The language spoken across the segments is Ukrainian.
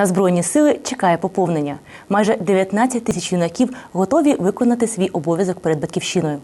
На збройні сили чекає поповнення. Майже 19 тисяч юнаків готові виконати свій обов'язок перед батьківщиною.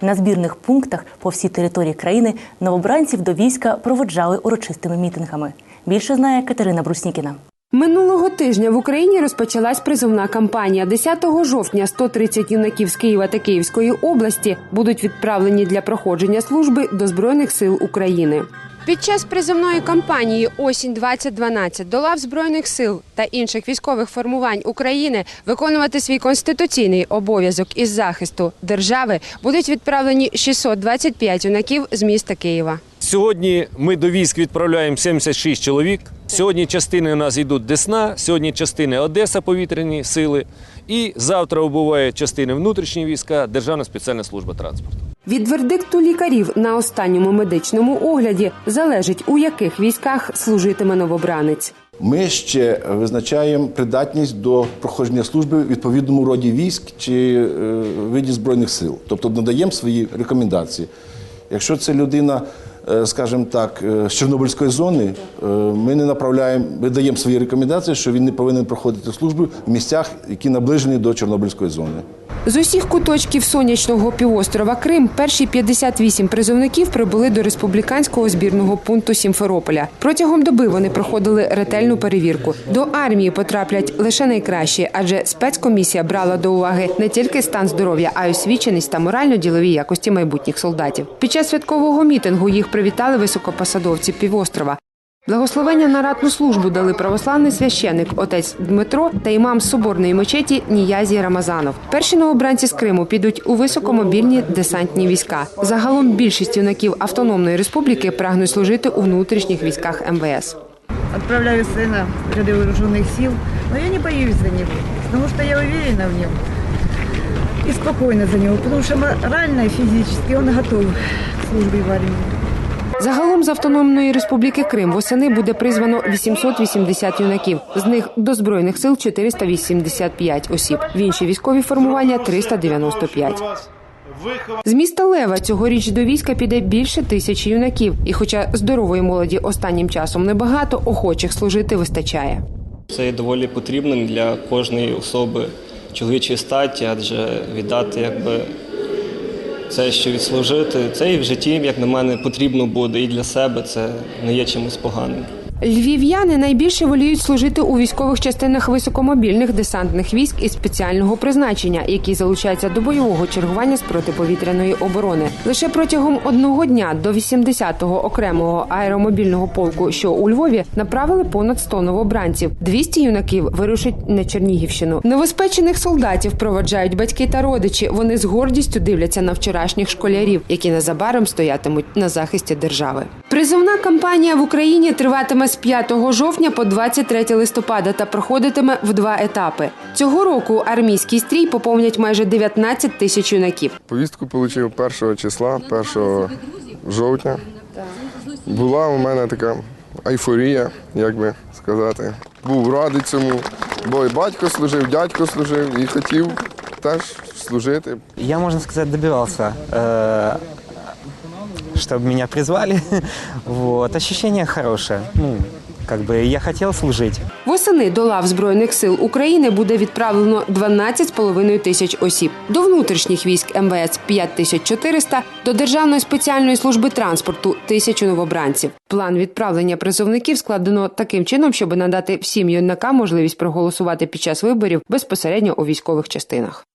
На збірних пунктах по всій території країни новобранців до війська проводжали урочистими мітингами. Більше знає Катерина Бруснікіна. Минулого тижня в Україні розпочалась призовна кампанія. 10 жовтня 130 юнаків з Києва та Київської області будуть відправлені для проходження служби до Збройних сил України. Під час призовної кампанії осінь 2012 до лав збройних сил та інших військових формувань України виконувати свій конституційний обов'язок із захисту держави будуть відправлені 625 юнаків з міста Києва. Сьогодні ми до військ відправляємо 76 чоловік. Сьогодні частини у нас йдуть Десна, сьогодні частини Одеса повітряні сили. І завтра убувають частини внутрішні війська, Державна спеціальна служба транспорту. Від вердикту лікарів на останньому медичному огляді залежить, у яких військах служитиме новобранець. Ми ще визначаємо придатність до проходження служби в відповідному роді військ чи е, виді збройних сил, тобто надаємо свої рекомендації. Якщо це людина, е, скажімо так, е, з Чорнобильської зони, ми не направляємо, ми даємо свої рекомендації, що він не повинен проходити службу в місцях, які наближені до Чорнобильської зони. З усіх куточків сонячного півострова Крим перші 58 призовників прибули до республіканського збірного пункту Сімферополя. Протягом доби вони проходили ретельну перевірку. До армії потраплять лише найкращі, адже спецкомісія брала до уваги не тільки стан здоров'я, а й освіченість та морально-ділові якості майбутніх солдатів. Під час святкового мітингу їх привітали високопосадовці півострова. Благословення на ратну службу дали православний священик отець Дмитро та імам соборної мечеті Ніязі Рамазанов. Перші новобранці з Криму підуть у високомобільні десантні війська. Загалом більшість юнаків автономної республіки прагнуть служити у внутрішніх військах МВС. Отправляю сына в ряды вооруженных сил, но я не боюсь за него, потому что я уверена в нем и спокойна за него, потому что морально и физически он готов к службе в армии. Загалом з автономної республіки Крим восени буде призвано 880 юнаків. З них до збройних сил 485 осіб. В інші військові формування 395. З міста Лева цьогоріч до війська піде більше тисячі юнаків. І, хоча здорової молоді останнім часом небагато, охочих служити вистачає. Це є доволі потрібним для кожної особи чоловічої статі, адже віддати якби це, що відслужити, це і в житті, як на мене, потрібно буде, і для себе це не є чимось поганим. Львів'яни найбільше воліють служити у військових частинах високомобільних десантних військ із спеціального призначення, які залучаються до бойового чергування з протиповітряної оборони. Лише протягом одного дня до 80-го окремого аеромобільного полку, що у Львові, направили понад 100 новобранців. 200 юнаків вирушать на Чернігівщину. Новоспечених солдатів проводжають батьки та родичі. Вони з гордістю дивляться на вчорашніх школярів, які незабаром стоятимуть на захисті держави. Призовна кампанія в Україні триватиме з 5 жовтня по 23 листопада та проходитиме в два етапи. Цього року армійський стрій поповнять майже 19 тисяч юнаків. Повістку отримав 1 числа, 1 жовтня. Була у мене така айфорія, як би сказати. Був радий цьому, бо і батько служив, дядько служив і хотів теж служити. Я, можно сказать, добивался, э, чтобы меня призвали. Вот. Ощущение хорошее. Ну, как бы я хотел служить. Восени до лав Збройних сил України буде відправлено 12,5 тисяч осіб. До внутрішніх військ МВС 5400, до Державної спеціальної служби транспорту тисячу новобранців. План відправлення призовників складено таким чином, щоб надати всім юнакам можливість проголосувати під час виборів безпосередньо у військових частинах.